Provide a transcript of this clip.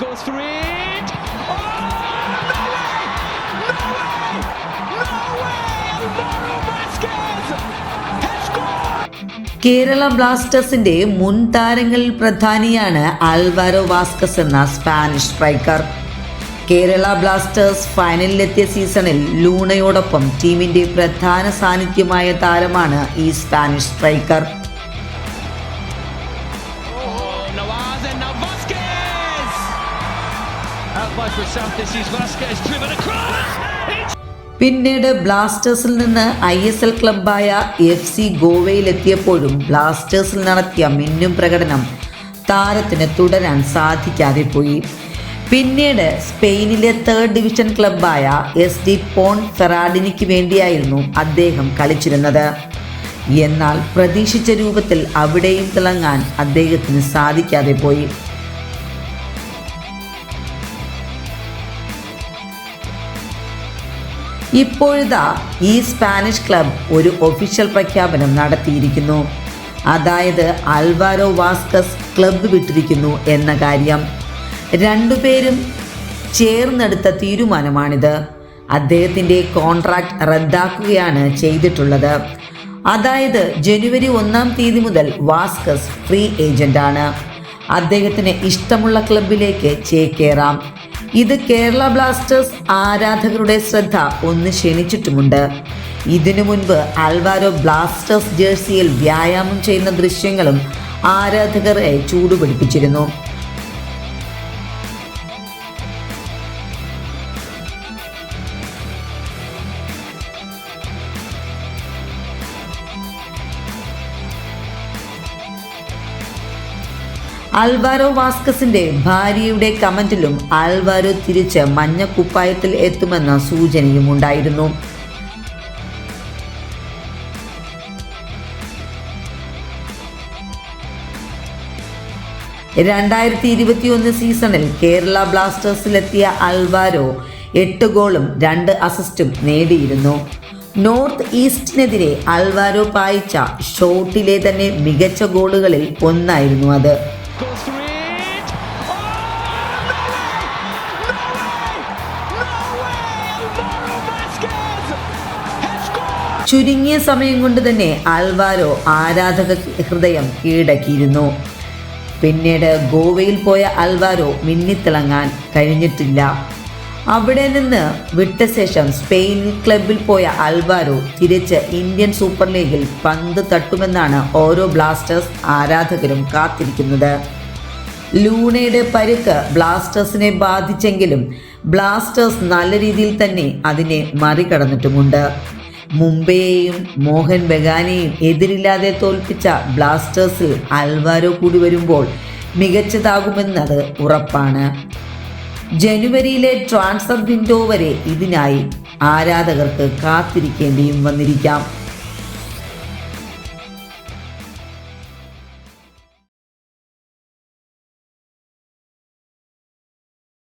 Goes for it. Oh! Kerala ബ്ലാസ്റ്റേഴ്സിന്റെ മുൻ താരങ്ങളിൽ പ്രധാനിയാണ് ആൽവാരോ വാസ്കസ് എന്ന സ്പാനിഷ് സ്ട്രൈക്കർ. കേരള ബ്ലാസ്റ്റേഴ്സ് ഫൈനലിലെത്തിയ സീസണിൽ ലൂണയോടൊപ്പം ടീമിന്റെ പ്രധാന സാന്നിധ്യമായ താരമാണ് ഈ സ്പാനിഷ് സ്ട്രൈക്കർ. പിന്നീട് ബ്ലാസ്റ്റേഴ്സിൽ നിന്ന് ഐ എസ് എൽ ക്ലബായ എഫ് സി ഗോവയിലെത്തിയപ്പോഴും ബ്ലാസ്റ്റേഴ്സിൽ നടത്തിയ മിന്നും പ്രകടനം താരത്തിന് തുടരാൻ സാധിക്കാതെ പോയി. പിന്നീട് സ്പെയിനിലെ തേർഡ് ഡിവിഷൻ ക്ലബായ എസ് ഡി പോൺ ഫെറാഡിനിക്ക് വേണ്ടിയായിരുന്നു അദ്ദേഹം കളിച്ചിരുന്നത്. എന്നാൽ പ്രതീക്ഷിച്ച രൂപത്തിൽ അവിടെയും തിളങ്ങാൻ അദ്ദേഹത്തിന് സാധിക്കാതെ പോയി. ഇപ്പോഴിതാ ഈ സ്പാനിഷ് ക്ലബ് ഒരു ഒഫീഷ്യൽ പ്രഖ്യാപനം നടത്തിയിരിക്കുന്നു. അതായത് അൽവാരോ വാസ്കസ് ക്ലബ്ബ് വിട്ടിരിക്കുന്നു എന്ന കാര്യം. രണ്ടുപേരും ചേർന്നെടുത്ത തീരുമാനമാണിത്. അദ്ദേഹത്തിന്റെ കോൺട്രാക്ട് റദ്ദാക്കുകയാണ് ചെയ്തിട്ടുള്ളത്. അതായത് ജനുവരി ഒന്നാം തീയതി മുതൽ വാസ്കസ് ഫ്രീ ഏജന്റാണ് അദ്ദേഹത്തിന് ഇഷ്ടമുള്ള ക്ലബിലേക്ക് ചേക്കേറാം. ഇത് കേരള ബ്ലാസ്റ്റേഴ്സ് ആരാധകരുടെ ശ്രദ്ധ ഒന്ന് ക്ഷണിച്ചിട്ടുമുണ്ട്. ഇതിനു മുൻപ് അൽവാരോ ബ്ലാസ്റ്റേഴ്സ് ജേഴ്സിയിൽ വ്യായാമം ചെയ്യുന്ന ദൃശ്യങ്ങളും ആരാധകരെ ചൂടുപിടിപ്പിച്ചിരുന്നു. അൽവാരോ വാസ്കസിന്റെ ഭാര്യയുടെ കമന്റിലും അൽവാരോ തിരിച്ച് മഞ്ഞ കുപ്പായത്തിൽ എത്തുമെന്ന സൂചനയും ഉണ്ടായിരുന്നു. രണ്ടായിരത്തി ഇരുപത്തിയൊന്ന് സീസണിൽ കേരള ബ്ലാസ്റ്റേഴ്സിലെത്തിയ അൽവാരോ എട്ട് ഗോളും രണ്ട് അസിസ്റ്റും നേടിയിരുന്നു. നോർത്ത് ഈസ്റ്റിനെതിരെ അൽവാരോ പായിച്ച ഷോട്ടിലെ തന്നെ മികച്ച ഗോളുകളിൽ ഒന്നായിരുന്നു അത്. Goes through it. Oh, no! ചുരുങ്ങിയ സമയം കൊണ്ട് തന്നെ അൽവാരോ ആരാധക ഹൃദയം കീഴടക്കിയിരുന്നു. പിന്നീട് ഗോവയിൽ പോയ അൽവാരോ മിന്നിത്തിളങ്ങാൻ കഴിഞ്ഞിട്ടില്ല. അവിടെ നിന്ന് വിട്ട ശേഷം സ്പെയിൻ ക്ലബിൽ പോയ അൽവാരോ തിരിച്ച് ഇന്ത്യൻ സൂപ്പർ ലീഗിൽ പന്ത് തട്ടുമെന്നാണ് ഓരോ ബ്ലാസ്റ്റേഴ്സ് ആരാധകരും കാത്തിരിക്കുന്നത്. ലൂണയുടെ പരുക്ക് ബ്ലാസ്റ്റേഴ്സിനെ ബാധിച്ചെങ്കിലും ബ്ലാസ്റ്റേഴ്സ് നല്ല രീതിയിൽ തന്നെ അതിനെ മറികടന്നിട്ടുമുണ്ട്. മുംബൈയെയും മോഹൻ ബഗാനെയും എതിരില്ലാതെ തോൽപ്പിച്ച ബ്ലാസ്റ്റേഴ്സിൽ അൽവാരോ കൂടി വരുമ്പോൾ മികച്ചതാകുമെന്നത് ഉറപ്പാണ്. ജനുവരിയിലെ ട്രാൻസ്ഫർ വിൻഡോ വരെ ഇതിനായി ആരാധകർക്ക് കാത്തിരിക്കേണ്ടിയും വന്നിരിക്കാം.